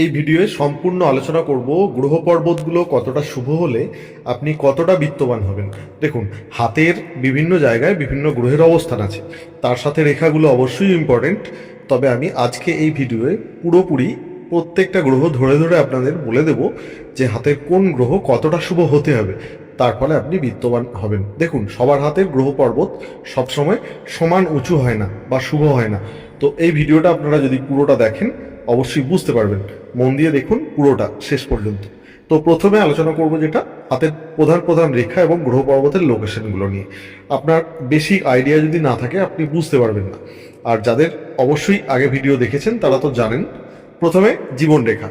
এই ভিডিওয়ে সম্পূর্ণ আলোচনা করব গ্রহ পর্বতগুলো কতটা শুভ হলে আপনি কতটা বিত্তবান হবেন। দেখুন, হাতের বিভিন্ন জায়গায় বিভিন্ন গ্রহের অবস্থান আছে। তার সাথে রেখাগুলো অবশ্যই ইম্পর্টেন্ট তবে আমি আজকে এই ভিডিওয়ে পুরোপুরি প্রত্যেকটা গ্রহ ধরে ধরে আপনাদের বলে দেব যে হাতের কোন গ্রহ কতটা শুভ হতে হবে। তার ফলে আপনি বিত্তবান হবেন। দেখুন, সবার হাতের গ্রহ পর্বত সবসময় সমান উঁচু হয় না বা শুভ হয় না। তো এই ভিডিওটা আপনারা যদি পুরোটা দেখেন অবশ্যই বুঝতে পারবেন। মন দিয়ে দেখুন পুরোটা শেষ পর্যন্ত। তো প্রথমে আলোচনা করব যেটা, হাতের প্রধান প্রধান রেখা এবং গ্রহ পর্বতের লোকেশনগুলো নিয়ে। আপনার বেশি আইডিয়া যদি না থাকে, আপনি বুঝতে পারবেন না। আর যাদের অবশ্যই আগে ভিডিও দেখেছেন, তারা তো জানেন। প্রথমে জীবন রেখা।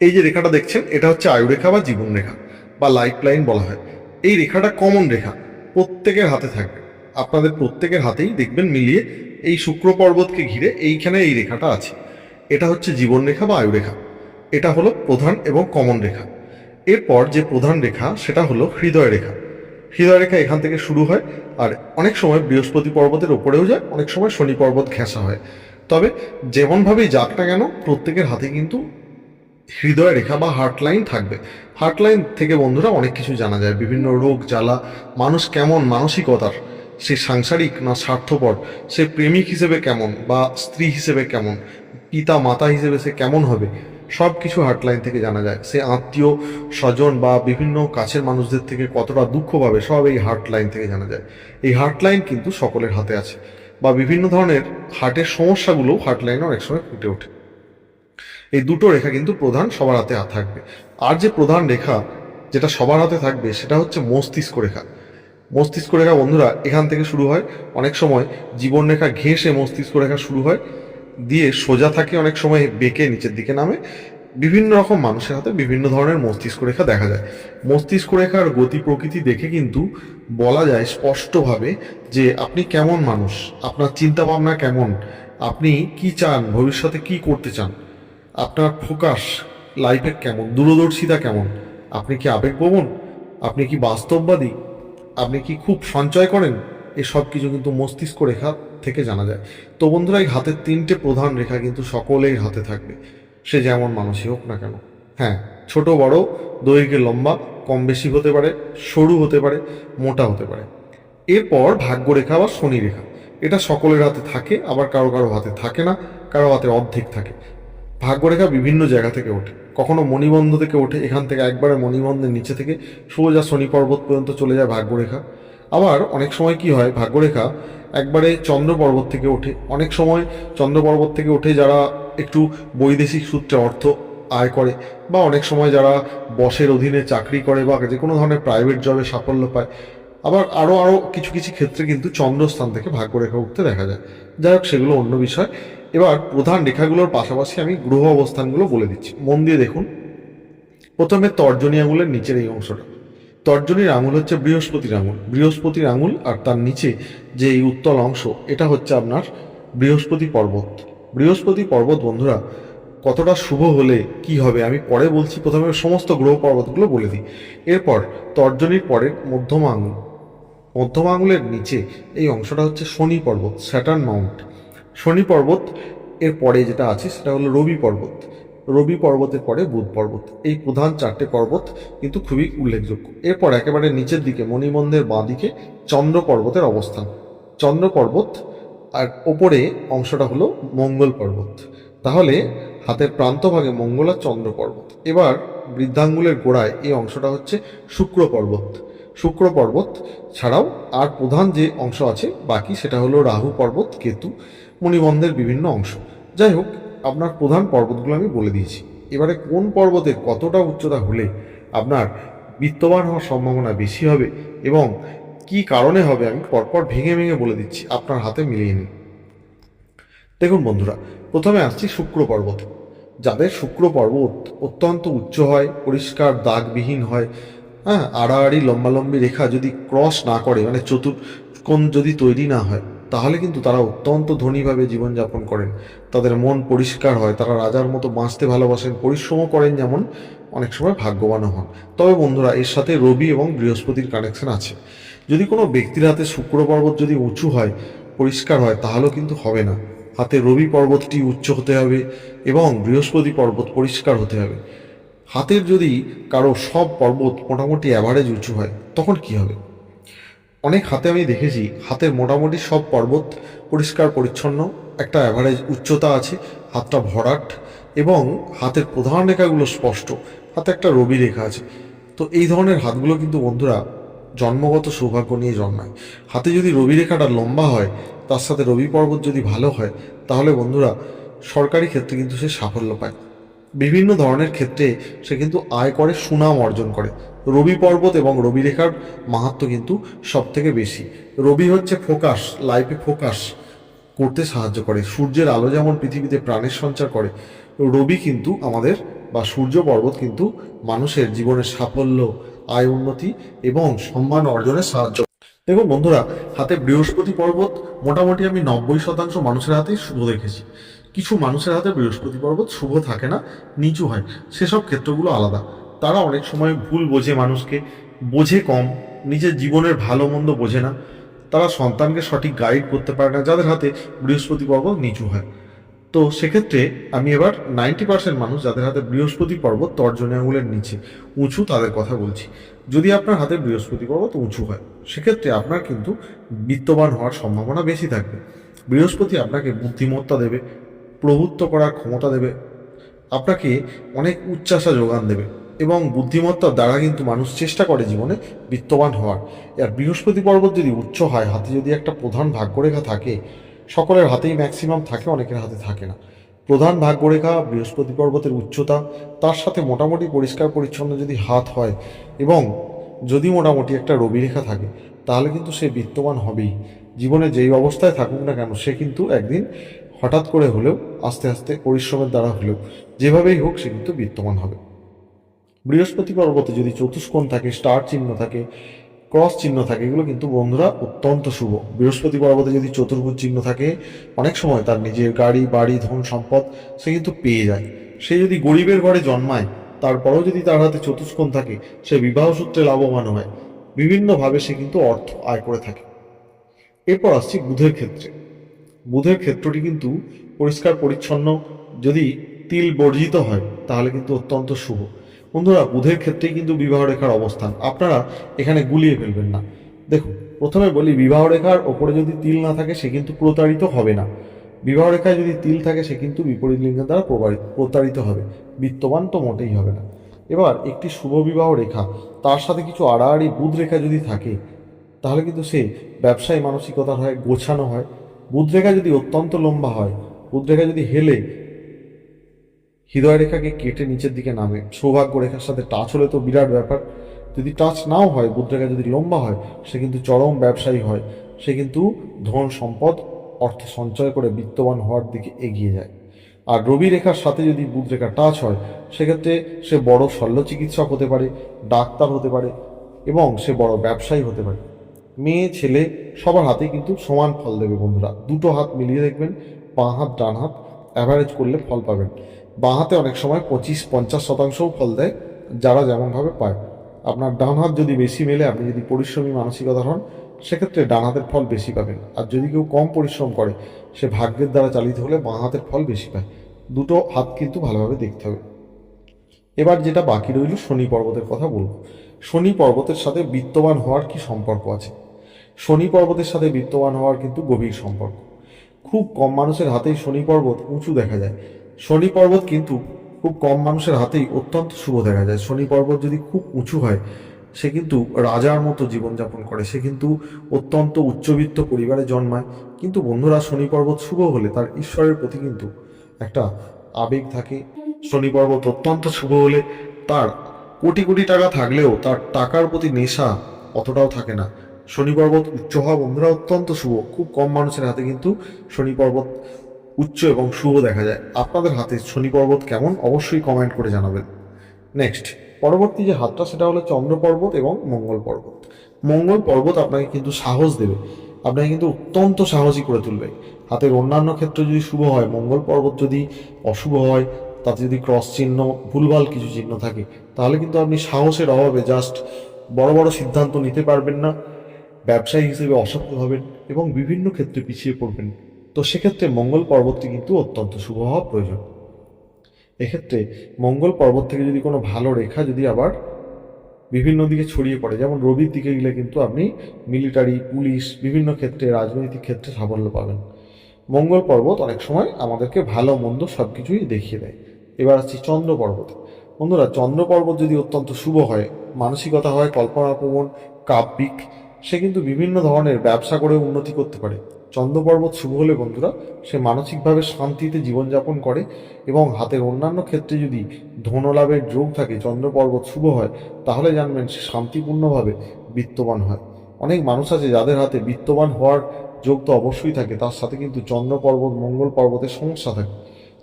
এই যে রেখাটা দেখছেন, এটা হচ্ছে আয়ু রেখা বা জীবন রেখা, বা লাইফ লাইন বলা হয়। এই রেখাটা কমন রেখা, প্রত্যেকের হাতে থাকবে। আপনাদের প্রত্যেকের হাতেই দেখবেন মিলিয়ে এই শুক্র পর্বতকে ঘিরে এইখানে এই রেখাটা আছে। এটা হচ্ছে জীবন রেখা বা আয়ু রেখা। এটা হলো প্রধান এবং কমন রেখা। এরপর যে প্রধান রেখা, সেটা হলো হৃদয় রেখা। হৃদয় রেখা এখান থেকে শুরু হয় আর অনেক সময় বৃহস্পতি পর্বতের ওপরেও যায়, অনেক সময় শনি পর্বত ঘেঁষা হয়। তবে যেমনভাবেই যাক না কেন, প্রত্যেকের হাতে কিন্তু হৃদয় রেখা বা হার্টলাইন থাকবে। হার্টলাইন থেকে বন্ধুরা অনেক কিছু জানা যায়। বিভিন্ন রোগ, জ্বালা, মানুষ কেমন, মানসিকতার, সে সাংসারিক না স্বার্থপর, সে প্রেমিক হিসেবে কেমন বা স্ত্রী হিসেবে কেমন পিতা মাতা হিসেবে সে কেমন হবে, সব কিছু হার্টলাইন থেকে জানা যায়। সে আত্মীয়, স্বজন বা বিভিন্ন কাছের মানুষদের থেকে কতটা দুঃখ পাবে, সব এই হার্টলাইন থেকে জানা যায়। এই হার্টলাইন কিন্তু সকলের হাতে আছে বা বিভিন্ন ধরনের হার্টের সমস্যাগুলোও হার্টলাইনে অনেক সময় ফুটে ওঠে। এই দুটো রেখা কিন্তু প্রধান সবার হাতে থাকবে। আর যে প্রধান রেখা যেটা সবার হাতে থাকবে, সেটা হচ্ছে মস্তিষ্ক রেখা। মস্তিষ্ক রেখা বন্ধুরা, এখান থেকে শুরু হয়। অনেক সময় জীবন রেখা ঘেঁষে মস্তিষ্ক রেখা শুরু হয়। দিয়ে সোজা থাকে অনেক সময় বেঁকে নিচের দিকে নামে। বিভিন্ন রকম মানুষের হাতে বিভিন্ন ধরনের মস্তিষ্ক রেখা দেখা যায়। মস্তিষ্ক রেখার গতি প্রকৃতি দেখে কিন্তু বলা যায় স্পষ্টভাবে যে আপনি কেমন মানুষ, আপনার চিন্তা ভাবনা কেমন, আপনি কি চান, ভবিষ্যতে কি করতে চান, আপনার ফোকাস লাইফের কেমন, দূরদর্শিতা কেমন, আপনি কি আবেগপ্রবণ, আপনি কি বাস্তববাদী, আপনি কি খুব সঞ্চয় করেন, এসব কিছু কিন্তু মস্তিষ্ক রেখা থেকে জানা যায়। তো বন্ধুরা, এই হাতের তিনটে প্রধান রেখা কিন্তু সকলেই হাতে থাকবে। সে যেমন মানুষই হোক না কেন। হ্যাঁ ছোট, বড়, দৈর্ঘ্যে লম্বা, কম বেশি হতে পারে, সরু হতে পারে, মোটা হতে পারে। এরপর ভাগ্যরেখা বা শনি রেখা এটা সকলের হাতে থাকে, আবার কারও কারও হাতে থাকে না, কারও হাতে অর্ধেক থাকে। ভাগ্যরেখা বিভিন্ন জায়গা থেকে ওঠে। কখনো মণিবন্ধ থেকে ওঠে, এখান থেকে একবারে মণিবন্ধের নিচে থেকে সোজা শনি পর্বত পর্যন্ত চলে যায় ভাগ্যরেখা। আবার অনেক সময় কি হয়, ভাগ্যরেখা একবারে চন্দ্র পর্বত থেকে ওঠে। অনেক সময় চন্দ্র পর্বত থেকে ওঠে যারা একটু বৈদেশিক সূত্রে অর্থ আয় করে বা অনেক সময় যারা বসের অধীনে চাকরি করে বা যে কোনো ধরনের প্রাইভেট জবে সাফল্য পায়। আবার আরও আরও কিছু কিছু ক্ষেত্রে কিন্তু চন্দ্রস্থান থেকে ভাগ্যরেখা উঠতে দেখা যায়। যাই হোক, সেগুলো অন্য বিষয়। এবার প্রধান রেখাগুলোর পাশাপাশি আমি গ্রহ অবস্থানগুলো বলে দিচ্ছি। মন দিয়ে দেখুন। প্রথমে তর্জনী আঙুলের নিচের এই অংশটা। তর্জনীর আঙুল হচ্ছে বৃহস্পতির আঙুল। বৃহস্পতির আঙুল আর তার নিচে যে এই উত্তল অংশ, এটা হচ্ছে আপনার বৃহস্পতি পর্বত। বৃহস্পতি পর্বত, বন্ধুরা, কতটা শুভ হলে কি হবে? আমি পরে বলছি, প্রথমে সমস্ত গ্রহ পর্বতগুলো বলে দিই। এরপর তর্জনীর পরের মধ্যম আঙুল। মধ্যম আঙুলের নিচে এই অংশটা হচ্ছে শনি পর্বত, স্যাটার্ন মাউন্ট। শনি পর্বত এর পরে যেটা আছে, সেটা হলো রবি পর্বত। রবি পর্বতের পরে বুধ পর্বত। এই প্রধান চারটে পর্বত কিন্তু খুবই উল্লেখযোগ্য। এরপর একেবারে নিচের দিকে মণিবন্ধের বাঁ দিকে চন্দ্র পর্বতের অবস্থান। চন্দ্র পর্বত আর ওপরে অংশটা হলো মঙ্গল পর্বত। তাহলে হাতের প্রান্তভাগে মঙ্গল আর চন্দ্র পর্বত। এবার বৃদ্ধাঙ্গুলের গোড়ায় এই অংশটা হচ্ছে শুক্র পর্বত। শুক্র পর্বত ছাড়াও আর প্রধান যে অংশ আছে বাকি সেটা হলো রাহু পর্বত, কেতু মণিবন্ধের বিভিন্ন অংশ। যাই হোক আপনার প্রধান পর্বতগুলো আমি বলে দিয়েছি। এবারে কোন পর্বতের কতটা উচ্চতা হলে আপনার বিত্তবান হওয়ার সম্ভাবনা বেশি হবে এবং কি কারণে হবে আমি পরপর ভেঙে ভেঙে বলে দিচ্ছি, আপনার হাতে মিলিয়ে নিন। দেখুন বন্ধুরা, প্রথমে আসছি শুক্র পর্বত। যাদের শুক্র পর্বত অত্যন্ত উচ্চ হয়, পরিষ্কার, দাগবিহীন হয় হ্যাঁ আড়াআড়ি লম্বালম্বি রেখা যদি ক্রস না করে মানে চতুর্কোণ যদি তৈরি না হয় তাহলে কিন্তু তারা অত্যন্ত ধনীভাবে জীবনযাপন করেন। তাদের মন পরিষ্কার হয়, তারা রাজার মতো বাঁচতে ভালোবাসেন, পরিশ্রমও করেন যেমন অনেক সময় ভাগ্যবানও হন। তবে বন্ধুরা, এর সাথে রবি এবং বৃহস্পতির কানেকশন আছে। যদি কোনো ব্যক্তির হাতে শুক্র পর্বত যদি উঁচু হয়, পরিষ্কার হয়, তাহলেও কিন্তু হবে না। হাতে রবি পর্বতটি উচ্চ হতে হবে এবং বৃহস্পতি পর্বত পরিষ্কার হতে হবে। হাতের যদি কারও সব পর্বত মোটামুটি অ্যাভারেজ উঁচু হয়, তখন কি হবে? অনেক হাতে আমি দেখেছি হাতের মোটামুটি সব পর্বত পরিষ্কার, পরিচ্ছন্ন, একটা অ্যাভারেজ উচ্চতা আছে, হাতটা ভরাট এবং হাতের প্রধান রেখাগুলো স্পষ্ট, হাতে একটা রবি রেখা আছে। তো এই ধরনের হাতগুলো কিন্তু বন্ধুরা জন্মগত সৌভাগ্য নিয়ে জন্মায়। হাতে যদি রবি রেখাটা লম্বা হয়, তার সাথে রবি পর্বত যদি ভালো হয়, তাহলে বন্ধুরা সরকারি ক্ষেত্রে কিন্তু সে সাফল্য পায়। বিভিন্ন ধরনের ক্ষেত্রে সে কিন্তু আয় করে, সুনাম অর্জন করে। রবি পর্বত এবং রবি রেখার মাহাত্ম কিন্তু সব থেকে বেশি। রবি হচ্ছে ফোকাস লাইফে ফোকাস করতে সাহায্য করে। সূর্যের আলো যেমন পৃথিবীতে প্রাণের সঞ্চার করে, রবি কিন্তু আমাদের বা সূর্য পর্বত কিন্তু মানুষের জীবনের সাফল্য, আয়, উন্নতি এবং সম্মান অর্জনে সাহায্য। দেখুন বন্ধুরা, হাতে বৃহস্পতি পর্বত, মোটামুটি আমি নব্বই শতাংশ মানুষের হাতেই শুভ দেখেছি। কিছু মানুষের হাতে বৃহস্পতি পর্বত শুভ থাকে না, নিচু হয়। সেসব ক্ষেত্রগুলো আলাদা। তারা অনেক সময় ভুল বোঝে মানুষকে, বোঝে কম, নিজের জীবনের ভালো মন্দ বোঝে না। তারা সন্তানকে সঠিক গাইড করতে পারে না, যাদের হাতে বৃহস্পতি পর্বত নিচু হয়। তো সেক্ষেত্রে আমি এবার নাইনটি পার্সেন্ট মানুষ যাদের হাতে বৃহস্পতি পর্বত তর্জনী আঙুলের নিচে, উঁচু তাদের কথা বলছি। যদি আপনার হাতে বৃহস্পতি পর্বত উঁচু হয়, সেক্ষেত্রে আপনার কিন্তু বিত্তবান হওয়ার সম্ভাবনা বেশি থাকবে। বৃহস্পতি আপনাকে বুদ্ধিমত্তা দেবে প্রভুত্ব করার ক্ষমতা দেবে। আপনাকে অনেক উচ্চাসা যোগান দেবে এবং বুদ্ধিমত্তার দ্বারা কিন্তু মানুষ চেষ্টা করে জীবনে বিত্তবান হওয়ার। আর বৃহস্পতি পর্বত যদি উচ্চ হয়, হাতে যদি একটা প্রধান ভাগ্যরেখা থাকে, সকলের হাতেই ম্যাক্সিমাম থাকে, অনেকের হাতে থাকে না। প্রধান ভাগ্যরেখা, বৃহস্পতি পর্বতের উচ্চতা, তার সাথে মোটামুটি পরিষ্কার পরিচ্ছন্ন যদি হাত হয় এবং যদি মোটামুটি একটা রবি রেখা থাকে, তাহলে কিন্তু সে বিত্তবান হবেই। জীবনে যেই অবস্থায় থাকুক না কেন, সে কিন্তু একদিন হঠাৎ করে হলেও আস্তে আস্তে পরিশ্রমের দ্বারা হলেও যেভাবেই হোক সে কিন্তু বিদ্যমান হবে। বৃহস্পতি পর্বতে যদি চতুষ্কোণ থাকে, স্টার চিহ্ন থাকে, ক্রস চিহ্ন থাকে, এগুলো কিন্তু বন্ধুরা অত্যন্ত শুভ। বৃহস্পতি পর্বতে যদি চতুর্ভুজ চিহ্ন থাকে, অনেক সময় তার নিজের গাড়ি, বাড়ি, ধন, সম্পদ সে কিন্তু পেয়ে যায়। সে যদি গরিবের ঘরে জন্মায়, তারপরেও যদি তার হাতে চতুষ্কোণ থাকে, সে বিবাহ সূত্রে লাভবান হয়। বিভিন্নভাবে সে কিন্তু অর্থ আয় করে থাকে। এরপর আসছি বুধের ক্ষেত্রে। বুধের ক্ষেত্রটি কিন্তু পরিষ্কার, পরিচ্ছন্ন, যদি তিল বর্জিত হয়, তাহলে কিন্তু অত্যন্ত শুভ। বন্ধুরা, বুধের ক্ষেত্রেই কিন্তু বিবাহ রেখার অবস্থান। আপনারা এখানে গুলিয়ে ফেলবেন না। দেখুন, প্রথমে বলি, বিবাহ রেখার ওপরে যদি তিল না থাকে, সে কিন্তু প্রতারিত হবে না। বিবাহ রেখায় যদি তিল থাকে, সে কিন্তু বিপরীত লিঙ্গের দ্বারা প্রবারি- প্রতারিত হবে। বিত্তবান তো মোটেই হবে না। এবার, একটি শুভ বিবাহ রেখা, তার সাথে কিছু আড়াআড়ি বুধ রেখা যদি থাকে, তাহলে কিন্তু সে ব্যবসায়ী মানসিকতার হয় গোছানো হয় বুধ রেখা যদি অত্যন্ত লম্বা হয় বুধ যদি হেলে হৃদয় রেখাকে কেটে নিচের দিকে নামে সৌভাগ্য রেখার সাথে টাচ হলে তো বিরাট ব্যাপার। যদি টাচ নাও হয় বুধ যদি লম্বা হয়, সে কিন্তু চরম ব্যবসায়ী হয়। সে কিন্তু ধন সম্পদ, অর্থ সঞ্চয় করে বিত্তবান হওয়ার দিকে এগিয়ে যায়। আর রবি রেখার সাথে যদি বুধ টাচ হয়, সেক্ষেত্রে সে বড় শল্য চিকিৎসক হতে পারে, ডাক্তার হতে পারে এবং সে বড় ব্যবসায়ী হতে পারে। মেয়ে, ছেলে, সবার হাতেই কিন্তু সমান ফল দেবে বন্ধুরা। দুটো হাত মিলিয়ে দেখবেন, বাঁ হাত, ডান হাত অ্যাভারেজ করলে ফল পাবেন। বাঁ হাতে অনেক সময় পঁচিশ, পঞ্চাশ শতাংশও ফল দেয়, যারা যেমনভাবে পায়। আপনার ডান হাত যদি বেশি মেলে, আপনি যদি পরিশ্রমী মানসিকতা হন, সেক্ষেত্রে ডান হাতের ফল বেশি পাবেন। আর যদি কেউ কম পরিশ্রম করে, সে ভাগ্যের দ্বারা চালিত হলে বাঁ হাতের ফল বেশি পায়। দুটো হাত কিন্তু ভালোভাবে দেখতে হবে। এবার যেটা বাকি রইল শনি পর্বতের কথা বলব। শনি পর্বতের সাথে বিত্তবান হওয়ার কি সম্পর্ক আছে? শনি পর্বতের সাথে বিত্তবান হওয়ার কিন্তু গভীর সম্পর্ক। খুব কম মানুষের হাতেই শনি পর্বত উঁচু দেখা যায়। শনি পর্বত কিন্তু খুব কম মানুষের হাতেই অত্যন্ত শুভ দেখা যায়। শনি পর্বত যদি খুব উঁচু হয়, সে কিন্তু রাজার মতো জীবনযাপন করে। সে কিন্তু অত্যন্ত উচ্চবিত্ত পরিবারে জন্মায়। কিন্তু বন্ধুরা, শনি পর্বত শুভ হলে তার ঈশ্বরের প্রতি কিন্তু একটা আবেগ থাকে। শনি পর্বত অত্যন্ত শুভ হলে তার কোটি কোটি টাকা থাকলেও তার টাকার প্রতি নেশা অতটাও থাকে না। শনি পর্বত, উচ্চ হওয়া বন্ধুরা অত্যন্ত শুভ। খুব কম মানুষের হাতে কিন্তু শনি পর্বত উচ্চ এবং শুভ দেখা যায়। আপনাদের হাতে শনি পর্বত কেমন অবশ্যই কমেন্ট করে জানাবেন। নেক্সট পরবর্তী যে হাতটা, সেটা হলো চন্দ্র পর্বত এবং মঙ্গল পর্বত। মঙ্গল পর্বত আপনাকে কিন্তু সাহস দেবে। আপনাকে কিন্তু অত্যন্ত সাহসী করে তুলবে। হাতের অন্যান্য ক্ষেত্রে যদি শুভ হয়, মঙ্গল পর্বত যদি অশুভ হয়, তাতে যদি ক্রস চিহ্ন, ভুলভাল কিছু চিহ্ন থাকে, তাহলে কিন্তু আপনি সাহসের অভাবে জাস্ট বড় বড় সিদ্ধান্ত নিতে পারবেন না। ব্যবসায়ী হিসেবে অসফল হবেন এবং বিভিন্ন ক্ষেত্রে পিছিয়ে পড়বেন। তো সেক্ষেত্রে মঙ্গল পর্বতটি কিন্তু অত্যন্ত শুভ হওয়া প্রয়োজন। এক্ষেত্রে মঙ্গল পর্বত থেকে যদি কোনো ভালো রেখা যদি আবার বিভিন্ন দিকে ছড়িয়ে পড়ে, যেমন রবির দিকে গেলে কিন্তু আপনি মিলিটারি, পুলিশ, বিভিন্ন ক্ষেত্রে, রাজনৈতিক ক্ষেত্রে সাফল্য পাবেন। মঙ্গল পর্বত অনেক সময় আমাদেরকে ভালো, মন্দ সব কিছুই দেখিয়ে দেয়। এবার আসছি চন্দ্র পর্বত। বন্ধুরা, চন্দ্র পর্বত যদি অত্যন্ত শুভ হয়, মানসিকতা হয় কল্পনাপ্রবণ কাব্যিক সে কিন্তু বিভিন্ন ধরনের ব্যবসা করে উন্নতি করতে পারে। চন্দ্র পর্বত শুভ হলে বন্ধুরা, সে মানসিকভাবে শান্তিতে জীবনযাপন করে এবং হাতের অন্যান্য ক্ষেত্রে যদি ধনলাভের যোগ থাকে চন্দ্র পর্বত শুভ হয়, তাহলে জানবেন সে শান্তিপূর্ণভাবে বিত্তবান হয়। অনেক মানুষ আছে যাদের হাতে বিত্তবান হওয়ার যোগ তো অবশ্যই থাকে, তার সাথে কিন্তু চন্দ্র পর্বত মঙ্গল পর্বতের সমস্যা থাকে।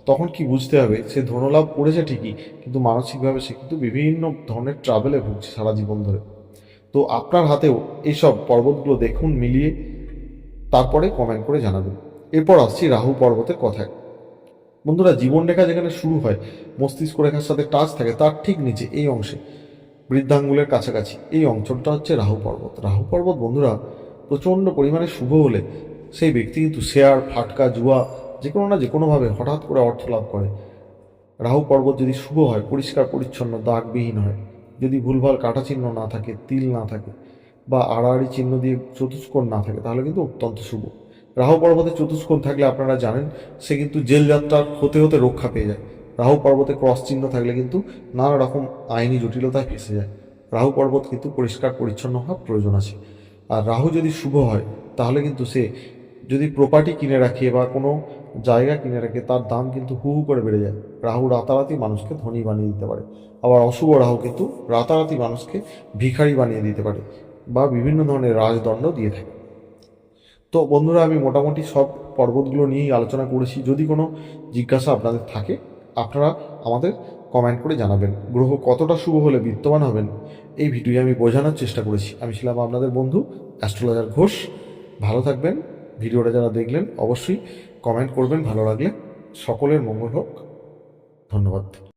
তখন কি বুঝতে হবে, সে ধনলাভ করেছে ঠিকই, কিন্তু মানসিকভাবে সে কিন্তু বিভিন্ন ধরনের ট্রাভেলে ভুগছে সারা জীবন ধরে। তো আপনার হাতেও এইসব পর্বতগুলো দেখুন, মিলিয়ে তারপরে কমেন্ট করে জানাবেন। এরপর আসছি রাহু পর্বতের কথায়। বন্ধুরা, জীবনরেখা যেখানে শুরু হয়, মস্তিষ্ক রেখার সাথে টাচ থাকে, তার ঠিক নিচে, এই অংশে, বৃদ্ধাঙ্গুলের কাছাকাছি, এই অঞ্চলটা হচ্ছে রাহু পর্বত। রাহু পর্বত, বন্ধুরা, প্রচণ্ড পরিমাণে শুভ হলে সেই ব্যক্তি কিন্তু শেয়ার, ফাটকা, জুয়া যে কোনো না যে কোনোভাবে হঠাৎ করে অর্থ লাভ করে। রাহু পর্বত যদি শুভ হয়, পরিষ্কার, পরিচ্ছন্ন, দাগবিহীন হয় যদি ভুলভাল কাটা চিহ্ন না থাকে, তিল না থাকে বা আড়াআড়ি চিহ্ন দিয়ে চতুষ্কোণ না থাকে, তাহলে কিন্তু অত্যন্ত শুভ। রাহু পর্বতে চতুষ্কোণ থাকলে আপনারা জানেন, সে কিন্তু জেল যাত্রার হতে হতে রক্ষা পেয়ে যায়। রাহু পর্বতে ক্রস চিহ্ন থাকলে কিন্তু নানা রকম আইনি জটিলতায় ফেসে যায়। রাহু পর্বত কিন্তু পরিষ্কার পরিচ্ছন্ন হওয়ার প্রয়োজন আছে। আর রাহু যদি শুভ হয়, তাহলে কিন্তু সে যদি প্রপার্টি কিনে রাখে বা কোনো জায়গা কিনে রাখে, তার দাম কিন্তু হু হু করে বেড়ে যায়। রাহু রাতারাতি মানুষকে ধনী বানিয়ে দিতে পারে। আবার অশুভ রাহু কিন্তু রাতারাতি মানুষকে ভিখারি বানিয়ে দিতে পারে বা বিভিন্ন ধরনের রাজদণ্ড দিয়ে থাকে। তো বন্ধুরা, আমি মোটামুটি সব পর্বতগুলো নিয়েই আলোচনা করেছি। যদি কোনো জিজ্ঞাসা আপনাদের থাকে, আপনারা আমাদের কমেন্ট করে জানাবেন। গ্রহ কতটা শুভ হলে বিত্তবান হবেন, এই ভিডিও আমি বোঝানোর চেষ্টা করেছি। আমি ছিলাম আপনাদের বন্ধু অ্যাস্ট্রোলজার ঘোষ। ভালো থাকবেন। ভিডিওটা যারা দেখলেন, অবশ্যই কমেন্ট করবেন। ভালো লাগলে সকলের মঙ্গল হোক। ধন্যবাদ।